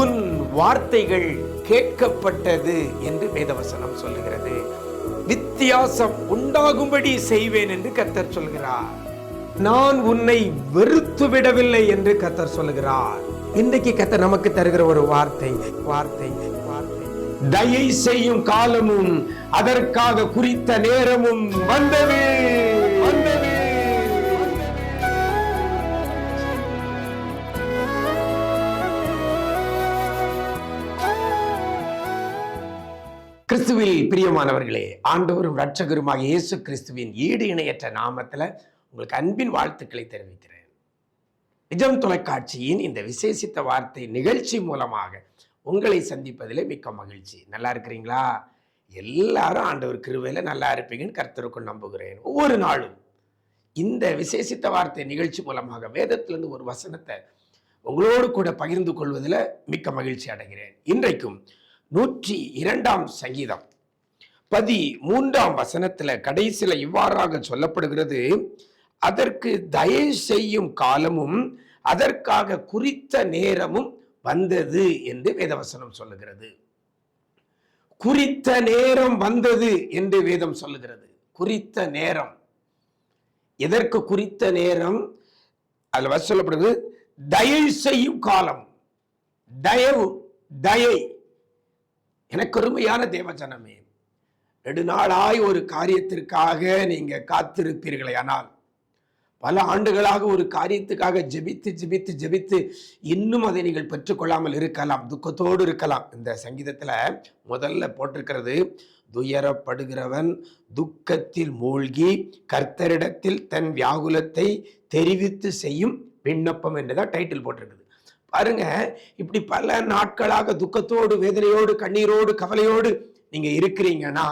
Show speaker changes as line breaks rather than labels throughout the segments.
உன் வார்த்தைகள் கேட்கப்பட்டது என்று வேதவசனம் சொல்லுகிறது. வித்தியாசம் உண்டாகும்படி செய்வேன் என்று கர்த்தர் சொல்கிறார். நான் உன்னை வெறுத்து விடவில்லை என்று கர்த்தர் சொல்லுகிறார். இன்றைக்கு கத்தர் நமக்கு தருகிற ஒரு வார்த்தை வார்த்தை வார்த்தை. தயை செய்யும் காலமும் அதற்காக குறித்த நேரமும் வந்தது வந்தது. கிறிஸ்துவில் பிரியமானவர்களே ஆண்டவரும் இரட்சகருமாக இயேசு கிறிஸ்துவின் ஈடு இணையற்ற நாமத்தில் உங்களுக்கு அன்பின் வாழ்த்துக்களை தெரிவிக்கிறேன். நிஜம் தொலைக்காட்சியின் இந்த விசேஷித்த வார்த்தை நிகழ்ச்சி மூலமாக உங்களை சந்திப்பதிலே மிக்க மகிழ்ச்சி. நல்லா இருக்கிறீங்களா? எல்லாரும் ஆண்டவர் கிருவையில் நல்லா இருப்பீங்கன்னு கர்த்தருக்குள் நம்புகிறேன். ஒவ்வொரு நாளும் இந்த விசேஷித்த வார்த்தை நிகழ்ச்சி மூலமாக வேதத்திலிருந்து ஒரு வசனத்தை உங்களோடு கூட பகிர்ந்து கொள்வதில் மிக்க மகிழ்ச்சி அடைகிறேன். இன்றைக்கும் நூற்றி இரண்டாம் சங்கீதம். பதி மூன்றாம் வசனத்துல கடைசியில இவ்வாறாக சொல்லப்படுகிறது அதற்கு தயவு செய்யும் காலமும் அதற்காக குறித்த நேரமும் வந்தது என்று வேதவசனம் சொல்லுகிறது. குறித்த நேரம் வந்தது என்று வேதம் சொல்லுகிறது. குறித்த நேரம். எதற்கு குறித்த நேரம்? அதுல சொல்லப்படுகிறது தயவு செய்யும் காலம். தயவு தயை. எனக்கு அருமையான தேவஜனமே நெடுநாளாய் ஒரு காரியத்திற்காக நீங்கள் காத்திருப்பீர்களே ஆனால் பல ஆண்டுகளாக ஒரு காரியத்துக்காக ஜெபித்து ஜெபித்து ஜெபித்து இன்னும் அதை நீங்கள் பெற்றுக்கொள்ளாமல் இருக்கலாம் துக்கத்தோடு இருக்கலாம். இந்த சங்கீதத்தில் முதல்ல போட்டிருக்கிறது துயரப்படுகிறவன் துக்கத்தில் மூழ்கி கர்த்தரிடத்தில் தன் வியாகுலத்தை தெரிவித்து செய்யும் விண்ணப்பம் என்றுதான் டைட்டில் போட்டிருக்குது. பாருங்க இப்படி பல நாட்களாக துக்கத்தோடு வேதனையோடு கண்ணீரோடு கவலையோடு நீங்க இருக்கிறீங்கன்னா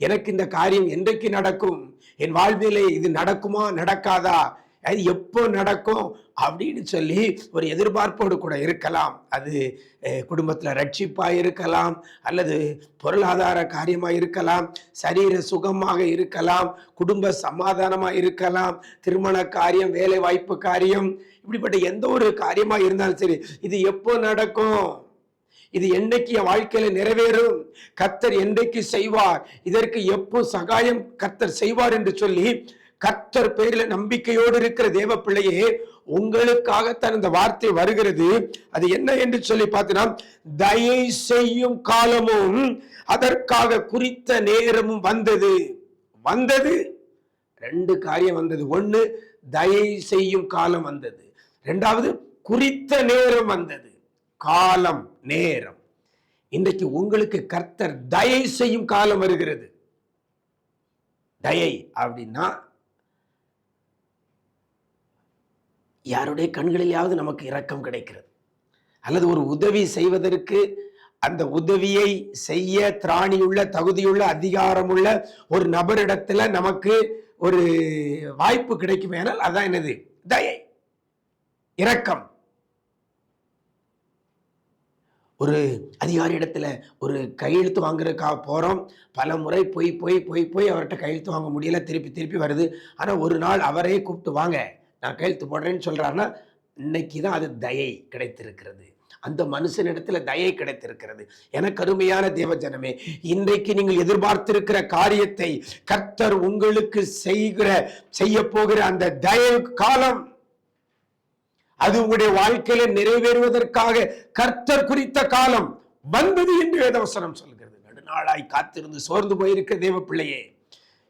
எனக்கு இந்த காரியம் என்றைக்கு நடக்கும்? என் வாழ்விலே இது நடக்குமா நடக்காதா? அது எப்போ நடக்கும் அப்படின்னு சொல்லி ஒரு எதிர்பார்ப்போடு கூட இருக்கலாம். அது குடும்பத்தில் ரட்சிப்பாக இருக்கலாம் அல்லது பொருளாதார காரியமாக இருக்கலாம் சரீர சுகமாக இருக்கலாம் குடும்ப சமாதானமாக இருக்கலாம் திருமண காரியம் வேலை வாய்ப்பு காரியம் இப்படிப்பட்ட எந்த ஒரு காரியமாக இருந்தாலும் சரி இது எப்போ நடக்கும்? இது என்னைக்கு என் வாழ்க்கையில நிறைவேறும்? கர்த்தர் என்றைக்கு செய்வார்? இதற்கு எப்போ சகாயம் கர்த்தர் செய்வார் என்று சொல்லி கர்த்தர் பேரில நம்பிக்கையோடு இருக்கிற தேவ பிள்ளையே உங்களுக்காகத்தான் இந்த வார்த்தை வருகிறது. அது என்ன என்று சொல்லி பார்த்தீங்கன்னா தயை செய்யும் காலமும் அதற்காக குறித்த நேரமும் வந்தது. வந்தது. ரெண்டு காரியம் வந்தது. ஒன்னு தயை செய்யும் காலம் வந்தது. ரெண்டாவது குறித்த நேரம் வந்தது. காலம் நேரம். இன்றைக்கு உங்களுக்கு கர்த்தர் தயை செய்யும் காலம் வருகிறது. தயை அப்படின்னா யாருடைய கண்களிலாவது நமக்கு இரக்கம் கிடைக்கிறது. அல்லது ஒரு உதவி செய்வதற்கு அந்த உதவியை செய்ய திராணியுள்ள தகுதியுள்ள அதிகாரமுள்ள ஒரு நபரிடத்துல நமக்கு ஒரு வாய்ப்பு கிடைக்குமேனால் அதான் என்னது? தயை. இரக்கம். ஒரு அதிகாரி இடத்துல ஒரு கையெழுத்து வாங்குறதுக்காக போகிறோம் பல முறை போய் போய் போய் போய் அவர்கிட்ட கையெழுத்து வாங்க முடியல. திருப்பி திருப்பி வருது. ஆனால் ஒரு நாள் அவரே கூப்பிட்டு வாங்க. நான் கையெழுத்து போடுறேன்னு சொல்கிறாருன்னா இன்னைக்கு தான் அது தயை கிடைத்திருக்கிறது. அந்த மனுஷனிடத்துல தயை கிடைத்திருக்கிறது. என கருமையான தேவஜனமே இன்றைக்கு நீங்கள் எதிர்பார்த்திருக்கிற காரியத்தை கர்த்தர் உங்களுக்கு செய்கிற செய்ய போகிற அந்த தயவு காலம் அது உங்களுடைய வாழ்க்கையில நிறைவேறுவதற்காக கர்த்தர் குறித்த காலம் வந்தது என்று வேதவசனம் சொல்கிறது. நெடுநாளாய் காத்திருந்து சோர்ந்து போயிருக்க தேவ பிள்ளையே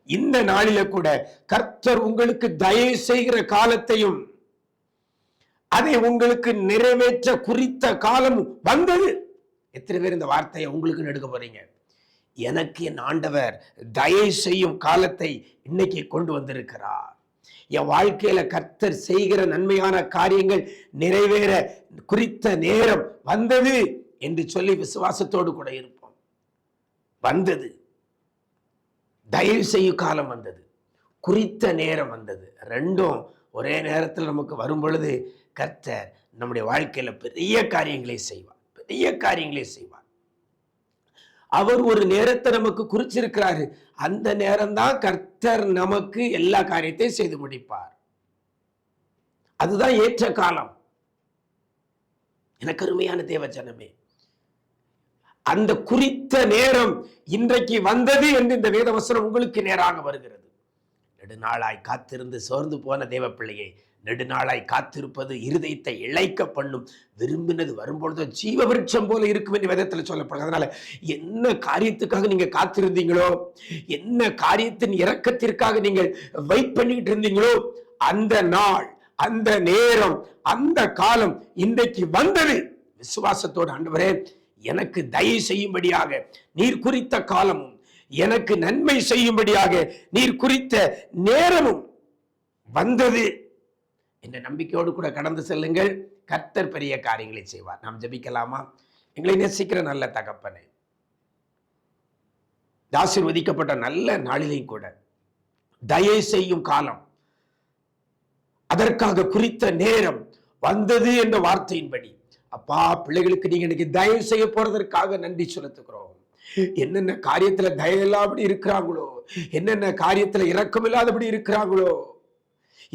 இந்த நாளில கூட கர்த்தர் உங்களுக்கு தயவு செய்கிற காலத்தையும் அதை உங்களுக்கு நிறைவேற்ற குறித்த காலம் வந்தது. எத்தனை பேர் இந்த வார்த்தையை உங்களுக்கு எடுக்க போறீங்க? எனக்கு என் ஆண்டவர் தயவு செய்யும் காலத்தை இன்னைக்கு கொண்டு வந்திருக்கிறார். என் வாழ்க்கையில கர்த்தர் செய்கிற நன்மையான காரியங்கள் நிறைவேற குறித்த நேரம் வந்தது என்று சொல்லி விசுவாசத்தோடு கூட இருப்போம். வந்தது. தயவு செய்யும் காலம் வந்தது. குறித்த நேரம் வந்தது. ரெண்டும் ஒரே நேரத்தில் நமக்கு வரும் பொழுது கர்த்தர் நம்முடைய வாழ்க்கையில பெரிய காரியங்களை செய்வார். பெரிய காரியங்களை செய்வார். அவர் ஒரு நேரத்தை நமக்கு குறிச்சிருக்கிறாரு. அந்த நேரம்தான் கர்த்தர் நமக்கு எல்லா காரியத்தையும் செய்து முடிப்பார். அதுதான் ஏற்ற காலம். எனக்கு அருமையான தேவ ஜனமே அந்த குறித்த நேரம் இன்றைக்கு வந்தது என்று இந்த வேதவசனம் உங்களுக்கு நேராக வருகிறது. நெடுநாளாய் காத்திருந்து சோர்ந்து போன தேவ பிள்ளையை நெடுநாளாய் காத்திருப்பது இருதயத்தை இழைக்க பண்ணும். விரும்பினது வரும்பொழுது ஜீவ விருட்சம் போல இருக்கும் என்று விதத்துல சொல்லப்படுது அதனால என்ன காரியத்துக்காக நீங்க காத்திருந்தீங்களோ என்ன காரியத்தின் இறக்கத்திற்காக நீங்கள் வெயிட் பண்ணிட்டு இருந்தீங்களோ அந்த நாள் அந்த நேரம் அந்த காலம் இன்றைக்கு வந்தது. விசுவாசத்தோடு ஆண்டவரே எனக்கு தயவு செய்யும்படியாக நீர் குறித்த காலமும் எனக்கு நன்மை செய்யும்படியாக நீர் குறித்த நேரமும் வந்தது. என்ற நம்பிக்கையோடு கூட கடந்து செல்லுங்கள். கர்த்தர் பெரிய காரியங்களை செய்வார். நாம் ஜெபிக்கலாமா? எங்களை நேசிக்கிற நல்ல தகப்பனே. ஆசிர்வதிக்கப்பட்ட நல்ல நாளிலையும் கூட தயை செய்யும் காலம் அதற்காக குறித்த நேரம் வந்தது என்ற வார்த்தையின்படி அப்பா பிள்ளைகளுக்கு நீங்க இன்னைக்கு தயவு செய்ய போறதற்காக நன்றி செலுத்துகிறோம். என்னென்ன காரியத்துல தயவு இல்லாதபடி இருக்கிறாங்களோ என்னென்ன காரியத்துல இரக்கம் இல்லாதபடி இருக்கிறாங்களோ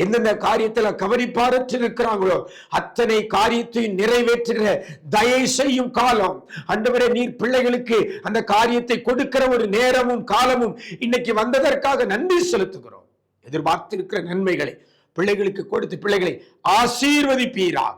எந்தெந்த காரியத்துல கவனிப்பாரற்று இருக்கிறாங்களோ அத்தனை காரியத்தையும் நிறைவேற்றுகிற தயை செய்யும் காலம். அண்டவரே நீர் பிள்ளைகளுக்கு அந்த காரியத்தை கொடுக்கிற ஒரு நேரமும் காலமும் இன்னைக்கு வந்ததற்காக நன்றி செலுத்துகிறோம். எதிர்பார்த்திருக்கிற நன்மைகளை பிள்ளைகளுக்கு கொடுத்து பிள்ளைகளை ஆசீர்வதிப்பீராக.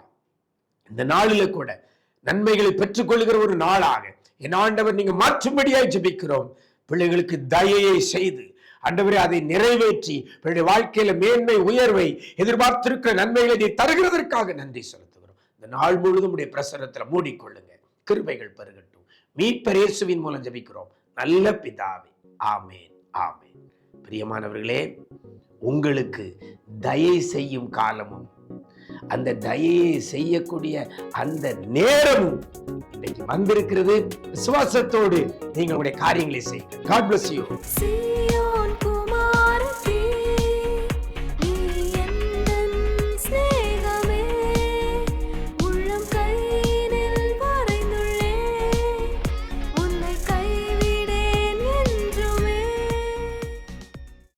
இந்த நாளில கூட நன்மைகளை பெற்றுக்கொள்கிற ஒரு நாளாக என் ஆண்டவர் நீங்க மாற்றும்படியாய் ஜபிக்கிறோம். பிள்ளைகளுக்கு தயையை செய்து ஆண்டவரே அதை நிறைவேற்றி பிள்ளைய வாழ்க்கையில மேன்மை உயர்வை எதிர்பார்த்திருக்கிற நன்மைகளை நீ தருகிறதற்காக நன்றி செலுத்துகிறோம். இந்த நாள் முழுதும் உடைய பிரசனத்துல மூடிக்கொள்ளுங்க. கிருபைகள் பெருகட்டும். மீட்பரேசுவின் மூலம் ஜபிக்கிறோம். நல்ல பிதாவே. ஆமேன். ஆமேன். பிரியமானவர்களே உங்களுக்கு தயை செய்யும் காலமும் அந்த தயையை செய்யக்கூடிய அந்த நேரமும் இன்னைக்கு வந்திருக்கிறது. விசுவாசத்தோடு நீங்கள் உங்களுடைய காரியங்களை செய்யுங்க காட் பிளஸ்
யூ